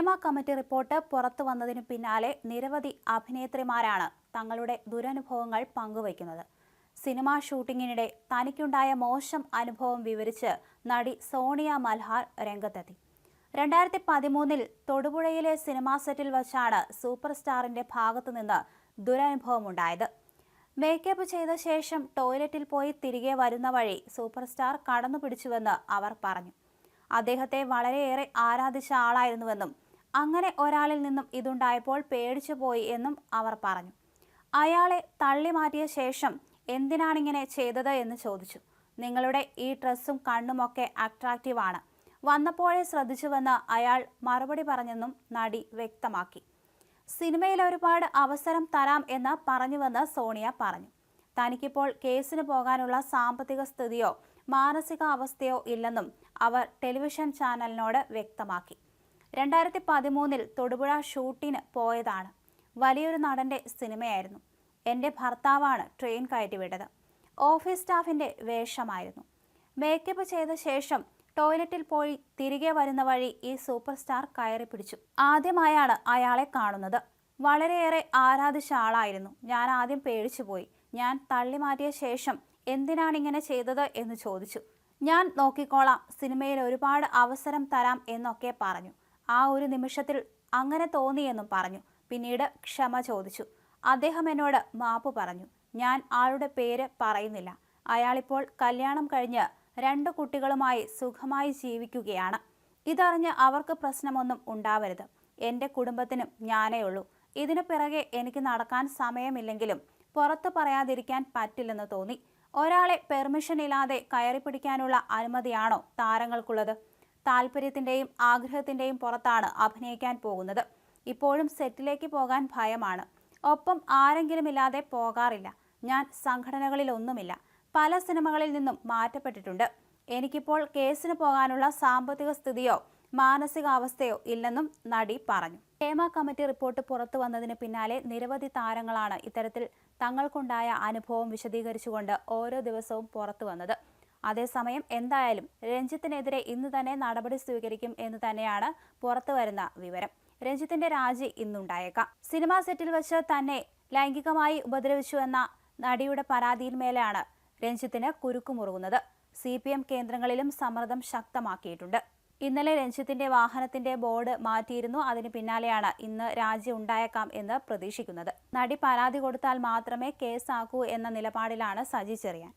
Hema committee report പുറത്തു വന്നതിനു പിന്നാലെ നിരവധി അഭിനേത്രിമാരാണ് തങ്ങളുടെ ദുരനുഭവങ്ങൾ പങ്കുവയ്ക്കുന്നത്. സിനിമാ ഷൂട്ടിങ്ങിനിടെ തനിക്കുണ്ടായ മോശം അനുഭവം വിവരിച്ച് നടി സോണിയ മൽഹാർ രംഗത്തെത്തി. രണ്ടായിരത്തി പതിമൂന്നിൽ തൊടുപുഴയിലെ സിനിമാ സെറ്റിൽ വച്ചാണ് സൂപ്പർ സ്റ്റാറിന്റെ ഭാഗത്തുനിന്ന് ദുരനുഭവമുണ്ടായത്. മേക്കപ്പ് ചെയ്ത ശേഷം ടോയ്ലറ്റിൽ പോയി തിരികെ വരുന്ന വഴി സൂപ്പർ സ്റ്റാർ കടന്നു പിടിച്ചുവെന്ന് അവർ പറഞ്ഞു. അദ്ദേഹത്തെ വളരെയേറെ ആരാധിച്ച ആളായിരുന്നുവെന്നും അങ്ങനെ ഒരാളിൽ നിന്നും ഇതുണ്ടായപ്പോൾ പേടിച്ചു പോയി എന്നും അവർ പറഞ്ഞു. അയാളെ തള്ളി മാറ്റിയ ശേഷം എന്തിനാണിങ്ങനെ ചെയ്തത് എന്ന് ചോദിച്ചു. നിങ്ങളുടെ ഈ ഡ്രസ്സും കണ്ണുമൊക്കെ അട്രാക്റ്റീവാണ് വന്നപ്പോഴേ ശ്രദ്ധിച്ചുവെന്ന് അയാൾ മറുപടി പറഞ്ഞെന്നും നടി വ്യക്തമാക്കി. സിനിമയിൽ ഒരുപാട് അവസരം തരാം എന്ന് പറഞ്ഞുവെന്ന് സോണിയ പറഞ്ഞു. തനിക്കിപ്പോൾ കേസിന് പോകാനുള്ള സാമ്പത്തിക സ്ഥിതിയോ മാനസികാവസ്ഥയോ ഇല്ലെന്നും അവർ ടെലിവിഷൻ ചാനലിനോട് വ്യക്തമാക്കി. രണ്ടായിരത്തി പതിമൂന്നിൽ തൊടുപുഴ ഷൂട്ടിന് പോയതാണ്. വലിയൊരു നടന്റെ സിനിമയായിരുന്നു. എന്റെ ഭർത്താവാണ് ട്രെയിൻ കയറ്റി കയറ്റിവിട്ടത്. ഓഫീസ് സ്റ്റാഫിന്റെ വേഷമായിരുന്നു. മേക്കപ്പ് ചെയ്ത ശേഷം ടോയ്ലറ്റിൽ പോയി തിരികെ വരുന്ന വഴി ഈ സൂപ്പർ സ്റ്റാർ കയറി പിടിച്ചു. ആദ്യമായാണ് അയാളെ കാണുന്നത്. വളരെയേറെ ആരാധിച്ച ആളായിരുന്നു. ഞാൻ ആദ്യം പേടിച്ചു പോയി. ഞാൻ തള്ളി മാറ്റിയ ശേഷം എന്തിനാണ് ഇങ്ങനെ ചെയ്തത് എന്ന് ചോദിച്ചു. ഞാൻ നോക്കിക്കോളാം. സിനിമയിൽ ഒരുപാട് അവസരം തരാം എന്നൊക്കെ പറഞ്ഞു. ആ ഒരു നിമിഷത്തിൽ അങ്ങനെ തോന്നിയെന്നും പറഞ്ഞു. പിന്നീട് ക്ഷമ ചോദിച്ചു. അദ്ദേഹം എന്നോട് മാപ്പ് പറഞ്ഞു. ഞാൻ ആളുടെ പേര് പറയുന്നില്ല. അയാളിപ്പോൾ കല്യാണം കഴിഞ്ഞ് രണ്ട് കുട്ടികളുമായി സുഖമായി ജീവിക്കുകയാണ്. ഇതറിഞ്ഞ് അവർക്ക് പ്രശ്നമൊന്നും ഉണ്ടാവരുത്. എന്റെ കുടുംബത്തിനും ഞാനേ ഉള്ളൂ. ഇതിനു പിറകെ എനിക്ക് നടക്കാൻ സമയമില്ലെങ്കിലും പുറത്തു പറയാതിരിക്കാൻ പറ്റില്ലെന്ന് തോന്നി. ഒരാളെ പെർമിഷൻ ഇല്ലാതെ കയറി പിടിക്കാനുള്ള അനുമതിയാണോ താരങ്ങൾക്കുള്ളത്? താല്പര്യത്തിന്റെയും ആഗ്രഹത്തിന്റെയും പുറത്താണ് അഭിനയിക്കാൻ പോകുന്നത്. ഇപ്പോഴും സെറ്റിലേക്ക് പോകാൻ ഭയമാണ്. ഒപ്പം ആരെങ്കിലും ഇല്ലാതെ പോകാറില്ല. ഞാൻ സംഘടനകളിലൊന്നുമില്ല. പല സിനിമകളിൽ നിന്നും മാറ്റപ്പെട്ടിട്ടുണ്ട്. എനിക്കിപ്പോൾ കേസിന് പോകാനുള്ള സാമ്പത്തിക സ്ഥിതിയോ മാനസികാവസ്ഥയോ ഇല്ലെന്നും നടി പറഞ്ഞു. ഹേമ കമ്മിറ്റി റിപ്പോർട്ട് പുറത്തു വന്നതിന് പിന്നാലെ നിരവധി താരങ്ങളാണ് ഇത്തരത്തിൽ തങ്ങൾക്കുണ്ടായ അനുഭവം വിശദീകരിച്ചുകൊണ്ട് ഓരോ ദിവസവും പുറത്തു വന്നത്. അതേസമയം എന്തായാലും രഞ്ജിത്തിനെതിരെ ഇന്ന് തന്നെ നടപടി സ്വീകരിക്കും എന്ന് തന്നെയാണ് പുറത്തു വരുന്ന വിവരം. രഞ്ജിത്തിന്റെ രാജി ഇന്നുണ്ടായേക്കാം. സിനിമാ സെറ്റിൽ വെച്ച് തന്നെ ലൈംഗികമായി ഉപദ്രവിച്ചുവെന്ന നടിയുടെ പരാതിയിന്മേലാണ് രഞ്ജിത്തിന് കുരുക്കുമുറുകുന്നത്. സി പി എം കേന്ദ്രങ്ങളിലും സമ്മർദ്ദം ശക്തമാക്കിയിട്ടുണ്ട്. ഇന്നലെ രഞ്ജിത്തിന്റെ വാഹനത്തിന്റെ ബോർഡ് മാറ്റിയിരുന്നു. അതിന് പിന്നാലെയാണ് ഇന്ന് രാജി ഉണ്ടായേക്കാം എന്ന് പ്രതീക്ഷിക്കുന്നത്. നടി പരാതി കൊടുത്താൽ മാത്രമേ കേസാക്കൂ എന്ന നിലപാടിലാണ് സജി ചെറിയാൻ.